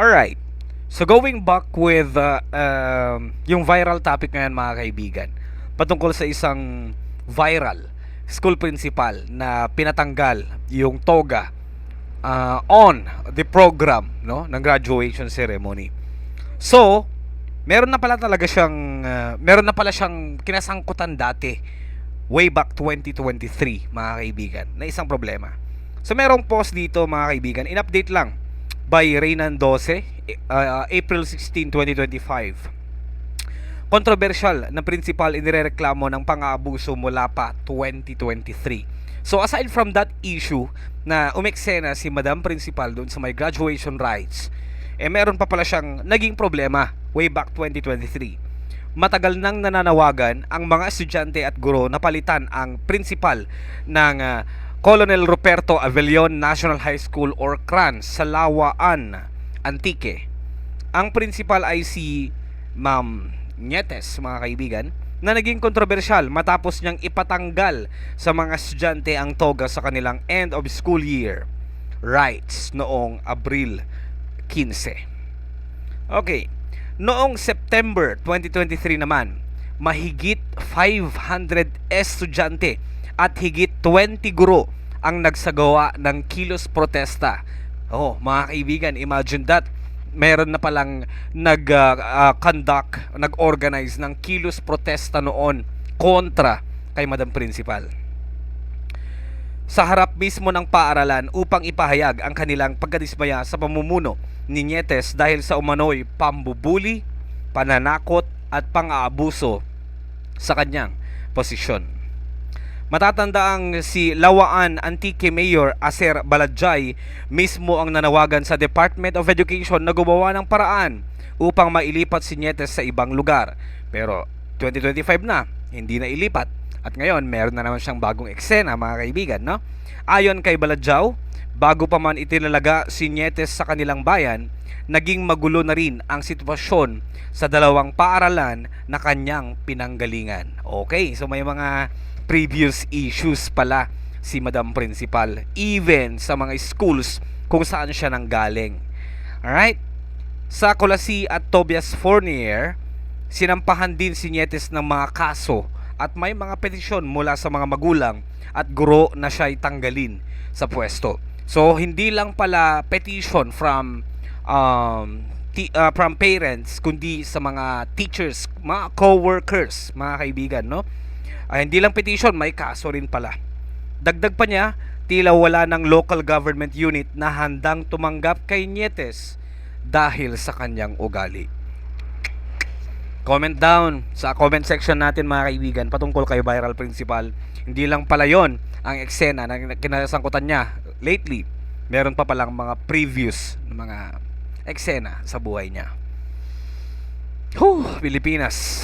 Alright. So going back with uh, um, yung viral topic ngayon mga kaibigan. Patungkol sa isang viral school principal na pinatanggal yung toga uh, on the program no ng graduation ceremony. So, meron na pala talaga siyang uh, meron na pala siyang kinasangkutan dati way back 2023 mga kaibigan na isang problema. So merong post dito mga kaibigan, in-update lang by Reynan 12, uh, April 16, 2025. Controversial na principal inirereklamo ng pang-aabuso mula pa 2023. So aside from that issue na umeksena si Madam Principal doon sa may graduation rites, eh meron pa pala siyang naging problema way back 2023. Matagal nang nananawagan ang mga estudyante at guro na palitan ang principal ng uh, Colonel Ruperto Avellon National High School or CRAN sa Lawaan, Antique. Ang principal ay si Ma'am Nietes, mga kaibigan, na naging kontrobersyal matapos niyang ipatanggal sa mga estudyante ang toga sa kanilang end of school year rights noong Abril 15. Okay, noong September 2023 naman, mahigit 500 estudyante at higit 20 guro ang nagsagawa ng kilos protesta. Oh, mga kaibigan, imagine that. Meron na palang nag-conduct, nag-organize ng kilos protesta noon kontra kay Madam Principal. Sa harap mismo ng paaralan upang ipahayag ang kanilang pagkadismaya sa pamumuno ni Nietes dahil sa umano'y pambubuli, pananakot at pang-aabuso sa kanyang posisyon. Matatanda ang si Lawaan Antique Mayor Aser Baladjay mismo ang nanawagan sa Department of Education na gumawa ng paraan upang mailipat si Nietes sa ibang lugar. Pero 2025 na, hindi na ilipat. At ngayon, meron na naman siyang bagong eksena mga kaibigan. No? Ayon kay Baladjaw, bago pa man itinalaga si Nietes sa kanilang bayan, naging magulo na rin ang sitwasyon sa dalawang paaralan na kanyang pinanggalingan. Okay, so may mga previous issues pala si Madam Principal even sa mga schools kung saan siya nanggaling. Alright? Sa Colasi at Tobias Fournier, sinampahan din si Nietes ng mga kaso at may mga petisyon mula sa mga magulang at guro na siya tanggalin sa pwesto. So hindi lang pala petition from um, ti- uh, from parents kundi sa mga teachers, mga co-workers, mga kaibigan, no? Ay, hindi lang petition, may kaso rin pala. Dagdag pa niya, tila wala ng local government unit na handang tumanggap kay Nietes dahil sa kanyang ugali. Comment down sa comment section natin mga kaibigan patungkol kay Viral Principal. Hindi lang pala yon ang eksena na kinasangkutan niya lately. Meron pa palang mga previous mga eksena sa buhay niya. Whew, Pilipinas.